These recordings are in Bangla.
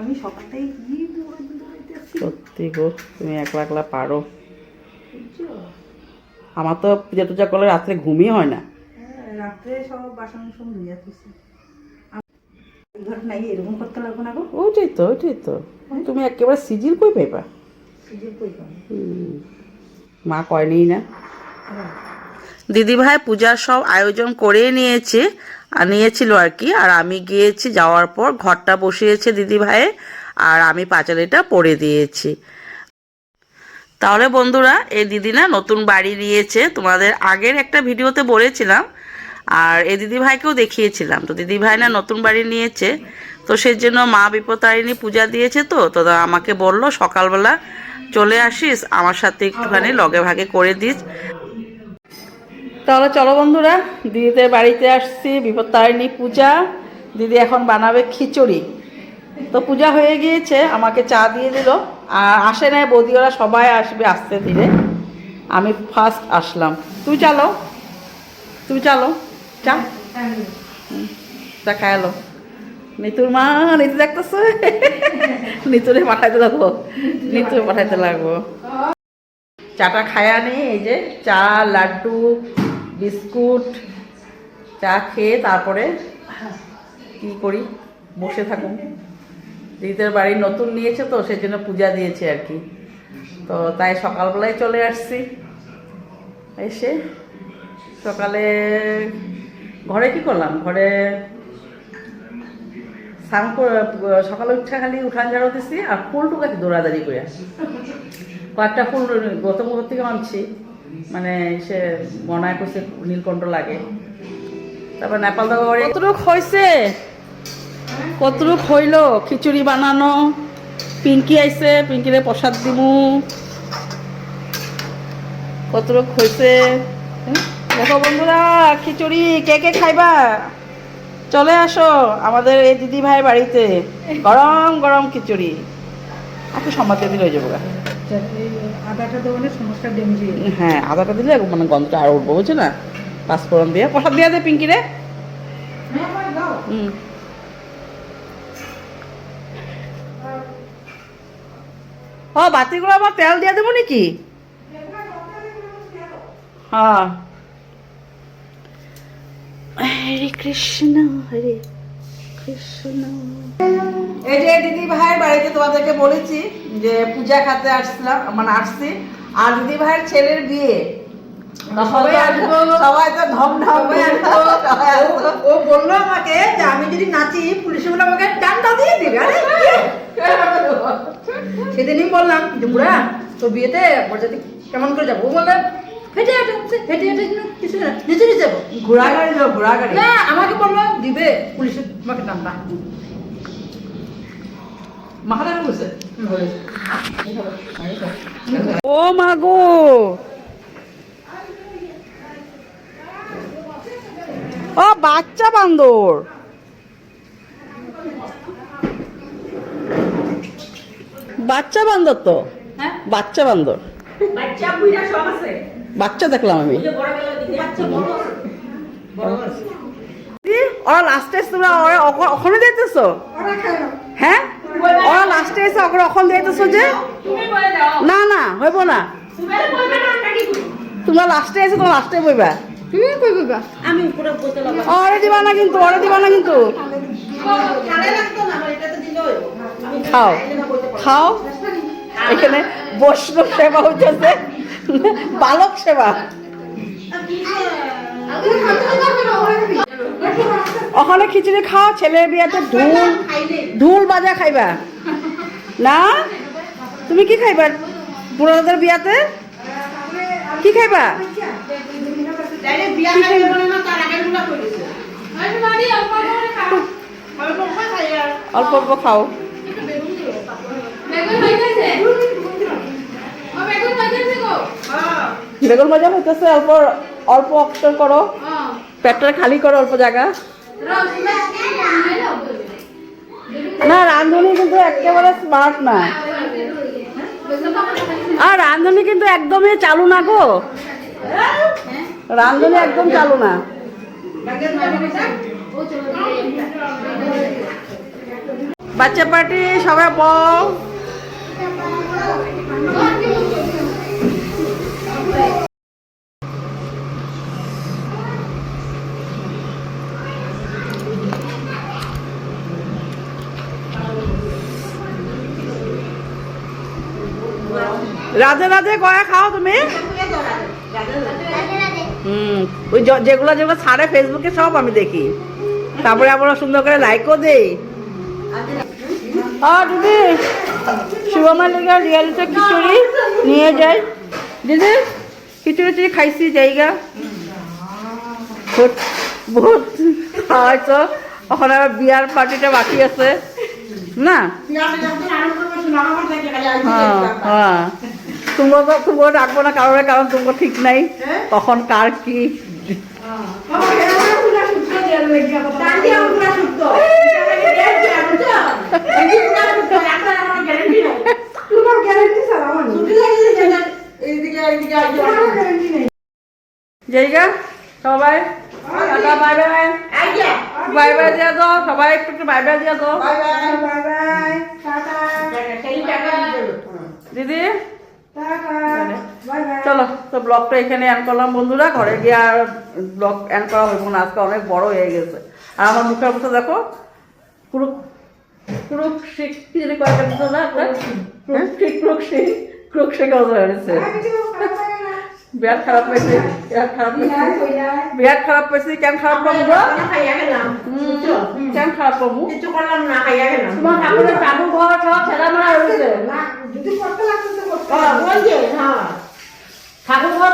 আমি সকালটাই কি আসছি সত্যি গো তুমি একলা একলা পারো। আমার তো পূজা টুজা করলে রাত্রে ঘুমই হয় না। হ্যাঁ, রাত্রে সব বাসন সব ধুয়ে নাই এরকম করতে লাগবে না গো। ওইটাই তো ওইটাই তো। তুমি একেবারে সিজিল কই পাইবা। মা কয়নি না? দিদিভাই পূজার সব আয়োজন করে নিয়েছে। নিয়েছিল আর কি। আর আমি গিয়েছি, যাওয়ার পর ঘরটা বসিয়েছে দিদিভাইয়ে আর আমি পাঁচালিটা পরে দিয়েছি। তাহলে বন্ধুরা, এই দিদি না নতুন বাড়ি নিয়েছে। তোমাদের আগের একটা ভিডিওতে বলেছিলাম, আর এই দিদিভাইকেও দেখিয়েছিলাম। তো দিদিভাই না নতুন বাড়ি নিয়েছে, তো সেই জন্য মা বিপতারিণী পূজা দিয়েছে তো তো আমাকে বলল, সকালবেলা চলে আসিস, আমার সাথে একটুখানি লগে ভাগে করে দিস। তাহলে চলো বন্ধুরা, দিদিদের বাড়িতে আসছি, বিপত্তারিণী পূজা। দিদি এখন বানাবে খিচুড়ি। তো পূজা হয়ে গিয়েছে, আমাকে চা দিয়ে দিল। আর আসে নাই বৌদি ওরা সবাই আসবে আসতে ধীরে। আমি ফার্স্ট আসলাম। তুই চালো। তুমি চালো। চা? চা খায়ালো নিতুর মা, নিতু দেখতেছ? নিতুরে পাঠাইতে লাগবো। নিতুরে পাঠাইতে লাগবো। চাটা খায়া নেই এই যে চা, লাড্ডু বিস্কুট, চা খেয়ে তারপরে কি করি? বসে থাকুন। দিদিদের বাড়ি নতুন নিয়েছে তো সেই জন্য পূজা দিয়েছে আর কি। তো তাই সকালবেলায় চলে আসছি। এসে সকালে ঘরে কি করলাম? ঘরে স্নান সকালে উঠা খালি উঠান ঝাড়ো দিছি আর ফুল টুকাছি দৌড়াদাড়ি করে কয়েকটা ফুল গত মুহূর্ত থেকে আনছি মানে সে মনায় করছে নীলকণ্ঠ লাগে। তারপর নেপাল দাবা কতটুক হয়েছে কতটুক হইল খিচুড়ি বানানো পিঙ্কি আইছে পিঙ্কিরে প্রসাদ দিমু। কতটুক হয়েছে দেখো বন্ধুরা, খিচুড়ি, কে কে খাইবা? চলে আসো আমাদের এই দিদি ভাই বাড়িতে। গরম গরম খিচুড়ি। একটু সম্বাদ দিলে হয়ে যাব গা। আদাটা দেওয়ানে সমস্যা ডেমজি হ্যাঁ আদাটা দিলে মানে গন্ধটা আরও উঠবো বুঝছ না? পাঁচফোড়ন দিয়ে। প্রসাদ দিয়ে দে পিঙ্কি রে। হুম। ও বাতিগুলো আবার তেল দিয়ে দেবো নাকি? হ্যাঁ। হরে কৃষ্ণ হরে কৃষ্ণ। এই যে দিদি ভাইয়ের বাড়িতে তোমাদেরকে বলেছি যে পূজা খাতে আসছিলাম মানে আসছি। আর দিদি ভাইয়ের ছেলের বিয়ে। সবাই তো। ও বলল আমাকে যে আমি যদি নাচি পুলিশে বলে আমাকে ডান্ডা দিয়ে দিবে। আরে সেদিনই বললাম যে বুড়া তো বিয়েতে কেমন করে যাব? ও বলল হেঁটে হেঁটে হেঁটে হেঁটে কিছু না নিচে নিচে যাব। ঘোড়া গাড়ি যাও ঘোড়া গাড়ি। না আমাকে বলল দিবে পুলিশে তোমাকে ডান্ডা মাথাটা ও মা গো! ও বাচ্চা বান্দর! বাচ্চা বান্দর তো? হ্যাঁ? বাচ্চা বান্দর। বাচ্চা বুড়া সব আছে। বাচ্চা দেখলাম আমি। বড় গেল দিদি বাচ্চা বড় আছে। বড় আছে। দি, ওরা লাস্টে তোমরা ওখানে না। হ্যাঁ? ওরা লাস্টে এসে ওখানে ওখানে দিতেছো যে? না না হইব না। তোমরা লাস্টে এসে তোমরা লাস্টে বইবা। তুমি কই কইবা আমি পুরো বলতে লাগা ওরে দিবা না কিন্তু ওরে দিবা না কিন্তু। খাও। খাও। এখানে বৈষ্ণব সেবা হইতেছে। বালক সেবা। ওখানে খিচুড়ি খাও, ছেলের বিয়াতে ঢুল ঢুল বাজা খাইবা। না? তুমি কি খাইবা বুড়োদের বিয়াতে? কি খাইবা? অল্প অল্প খাও। বেগুন ভাজা হইতেছে অল্প অল্প অক্ষর করো। পেটটা খালি করো অল্প জায়গা। না রাঁধুনি কিন্তু একেবারে স্মার্ট না। আর রাঁধুনি কিন্তু একদমই চালু না গো। রাঁধুনি একদম চালু না। বাচ্চা পার্টি সবাই বল। রাধে রাধে কয়া খাও তুমি? হুম ওই যেগুলো যেগুলো ছাড়ে ফেসবুকে সব আমি দেখি। তারপরে আমরা সুন্দর করে লাইকও দেই। আর দিদি শিবমার লেগে রিয়ালিতে খিচুড়ি নিয়ে যাই। দিদি খিচুড়ি টিচুড়ি খাইছি জায়গা। বহুত বহুত এখন আবার বিয়ার পার্টিটা বাকি আছে। না? হ্যাঁ হ্যাঁ। তোমাকে তোমাকে ডাকবো না কারোর কারণ তোমাকে ঠিক নাই কখন কার কি জায়গা সবাই বাই বাই বাই বাই দিয়ে দাও সবাই একটু একটু বাই বাই দিয়ে দাও দিদি চলো তো ব্লগটা এখানে এন্ড করলাম। বন্ধুরা ঘরে গিয়ে আর ব্লগ এন্ড করা হইব না। আজকে অনেক বড় হয়ে গেছে। আর আমার মুখের অবস্থা দেখো পুরো পুরো শিখ কি জানি কয়েকটা দিত না একটা ঠিক ক্রুক শিখ ক্রুক শিখ অবস্থা হয়েছে বিরাট খারাপ বিরাট খারাপ বিরাট খারাপ পাইছে কেন খারাপ পাবো কেন খারাপ পাবো তোমার ঠাকুরের ঠাকুর ঘর সব ছেড়া মারা হয়েছে ঠাকুর ঘর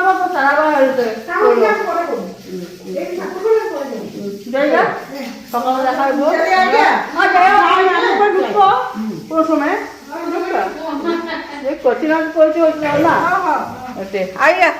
সকালে দেখা হইব। আর যাই হোক, আমি নাটকের ঢুকবো প্রথমে দেখো। চিনা পরিচয় হয়েছিল না। ওতে আইয়া।